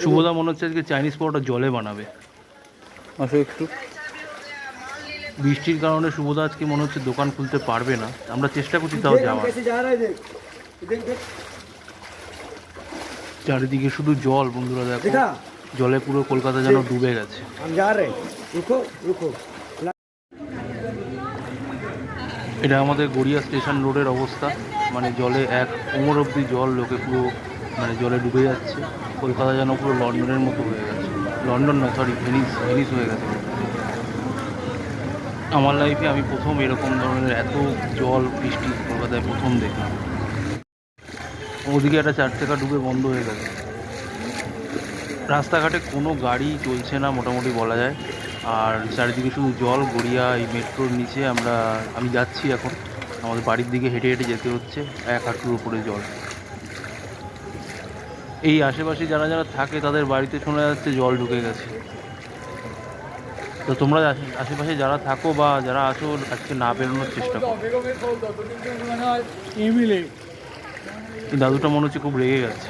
শুভদা মনে হচ্ছে আজকে চাইনিজ পরোটা জলে বানাবে। আসো একটু। বৃষ্টির কারণে শুভদা আজকে মনে হচ্ছে দোকান খুলতে পারবে না। আমরা চেষ্টা করছি তাও যাওয়ার। চারিদিকে শুধু জল বন্ধুরা দেখো। জলে পুরো কলকাতা যেন ডুবে গেছে। এটা আমাদের গড়িয়া স্টেশন রোডের অবস্থা। মানে জলে এক কোমর অবধি জল লোকে পুরো মানে জলে ডুবে যাচ্ছে। কলকাতা যেন পুরো লন্ডনের মতো হয়ে গেছে। লন্ডন না সরি ভেনিস ভেনিস হয়ে গেছে। আমার লাইফে আমি প্রথম এরকম ধরনের এত জল, বৃষ্টি কলকাতায় প্রথম দেখলাম। ওদিকে একটা চার চাকা ডুবে বন্ধ হয়ে গেছে। রাস্তাঘাটে কোনো গাড়ি চলছে না, মোটামুটি বলা যায়। আর চারিদিকে শুধু জল, গড়িয়া, এই মেট্রোর নিচে আমরা, আমি যাচ্ছি এখন। আমাদের বাড়ির দিকে হেঁটে হেঁটে যেতে হচ্ছে, এক হাঁটুর উপরে জল। এই আশেপাশে যারা যারা থাকে তাদের বাড়িতে শোনা যাচ্ছে জল ঢুকে গেছে। তো তোমরা আশেপাশে যারা থাকো বা যারা আছো আজকে না বেরোনোর চেষ্টা করো। এই দাদুটা মনে হচ্ছে খুব রেগে গেছে।